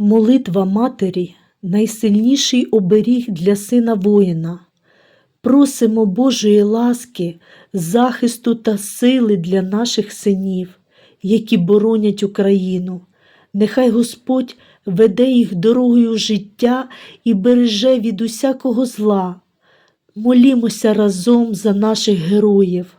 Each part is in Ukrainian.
Молитва матері найсильніший оберіг для сина воїна. Просимо Божої ласки, захисту та сили для наших синів, які боронять Україну. Нехай Господь веде їх дорогою життя і береже від усякого зла. Молімося разом за наших героїв.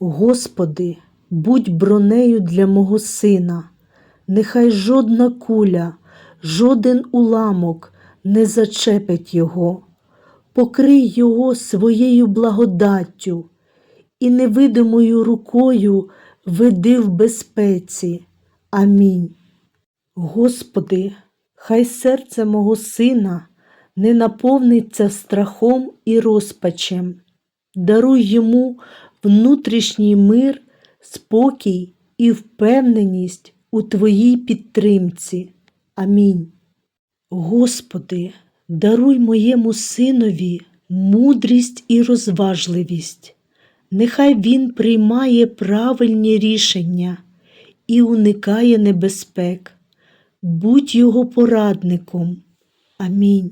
Господи, будь бронею для мого сина, нехай жодна куля, жоден уламок не зачепить його, покрий його своєю благодаттю і невидимою рукою веди в безпеці. Амінь. Господи, хай серце мого сина не наповниться страхом і розпачем. Даруй йому внутрішній мир, спокій і впевненість у Твоїй підтримці. Амінь. Господи, даруй моєму синові мудрість і розважливість. Нехай він приймає правильні рішення і уникає небезпек. Будь його порадником. Амінь.